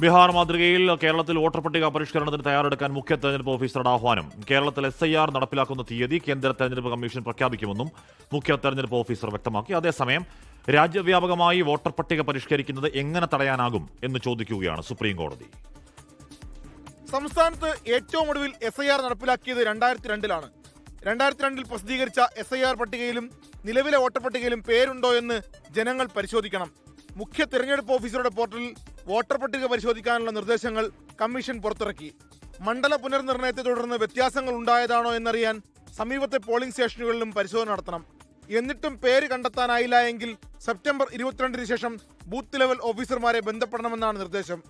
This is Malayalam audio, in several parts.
ബീഹാർ മാതൃകയിൽ കേരളത്തിൽ വോട്ടർ പട്ടിക പരിഷ്കരണത്തിന് തയ്യാറെടുക്കാൻ മുഖ്യ തെരഞ്ഞെടുപ്പ് ഓഫീസറുടെ ആഹ്വാനം. കേരളത്തിൽ എസ് ഐ ആർ നടപ്പിലാക്കുന്ന തീയതി കേന്ദ്ര തെരഞ്ഞെടുപ്പ് കമ്മീഷൻ പ്രഖ്യാപിക്കുമെന്നും മുഖ്യ തെരഞ്ഞെടുപ്പ് ഓഫീസർ വ്യക്തമാക്കി. അതേസമയം രാജ്യവ്യാപകമായി വോട്ടർ പട്ടിക പരിഷ്കരിക്കുന്നത് എങ്ങനെ തടയാനാകും എന്ന് ചോദിക്കുകയാണ് സുപ്രീം കോടതി സംസ്ഥാനത്ത് ഏറ്റവും ഒടുവിൽ എസ് ഐ ആർ നടപ്പിലാക്കിയത് രണ്ടായിരത്തി രണ്ടിലാണ് രണ്ടായിരത്തി രണ്ടിൽ പ്രസിദ്ധീകരിച്ച എസ് ഐ ആർ പട്ടികയിലും നിലവിലെ വോട്ടർ പട്ടികയിലും പേരുണ്ടോ എന്ന് ജനങ്ങൾ പരിശോധിക്കണം. മുഖ്യ തിരഞ്ഞെടുപ്പ് ഓഫീസറുടെ പോർട്ടലിൽ വോട്ടർ പട്ടിക പരിശോധിക്കാനുള്ള നിർദ്ദേശങ്ങൾ കമ്മീഷൻ പുറത്തിറക്കി. മണ്ഡല പുനർനിർണയത്തെ തുടർന്ന് വ്യത്യാസങ്ങൾ ഉണ്ടായതാണോ എന്നറിയാൻ സമീപത്തെ പോളിംഗ് സ്റ്റേഷനുകളിലും പരിശോധന നടത്തണം. എന്നിട്ടും പേര് കണ്ടെത്താനായില്ല എങ്കിൽ സെപ്റ്റംബർ ഇരുപത്തിരണ്ടിന് ശേഷം ബൂത്ത് ലെവൽ ഓഫീസർമാരെ ബന്ധപ്പെടണമെന്നാണ് നിർദ്ദേശം.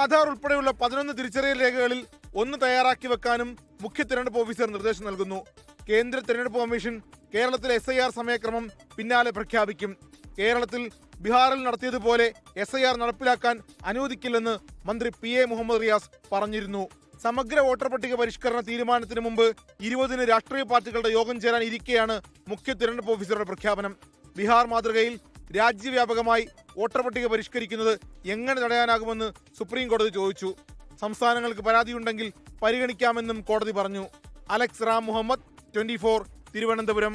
ആധാർ ഉൾപ്പെടെയുള്ള പതിനൊന്ന് തിരിച്ചറിയൽ രേഖകളിൽ ഒന്ന് തയ്യാറാക്കി വെക്കാനും മുഖ്യ തിരഞ്ഞെടുപ്പ് ഓഫീസർ നിർദ്ദേശം നൽകുന്നു. കേന്ദ്ര തിരഞ്ഞെടുപ്പ് കമ്മീഷൻ കേരളത്തിലെ എസ് സമയക്രമം പിന്നാലെ പ്രഖ്യാപിക്കും. കേരളത്തിൽ ബീഹാറിൽ നടത്തിയതുപോലെ എസ് ഐ ആർ നടപ്പിലാക്കാൻ അനുവദിക്കില്ലെന്ന് മന്ത്രി പി എ മുഹമ്മദ് റിയാസ് പറഞ്ഞിരുന്നു. സമഗ്ര വോട്ടർ പട്ടിക പരിഷ്കരണ തീരുമാനത്തിന് മുമ്പ് ഇരുപതിന് രാഷ്ട്രീയ പാർട്ടികളുടെ യോഗം ചേരാൻ ഇരിക്കെയാണ് മുഖ്യ തിരഞ്ഞെടുപ്പ് ഓഫീസറുടെ പ്രഖ്യാപനം. ബീഹാർ മാതൃകയിൽ രാജ്യവ്യാപകമായി വോട്ടർ പട്ടിക പരിഷ്കരിക്കുന്നത് എങ്ങനെ തടയാനാകുമെന്ന് സുപ്രീം കോടതി ചോദിച്ചു. സംസ്ഥാനങ്ങൾക്ക് പരാതിയുണ്ടെങ്കിൽ പരിഗണിക്കാമെന്നും കോടതി പറഞ്ഞു. Alex Ram Muhammad twenty Thiruvananthapuram.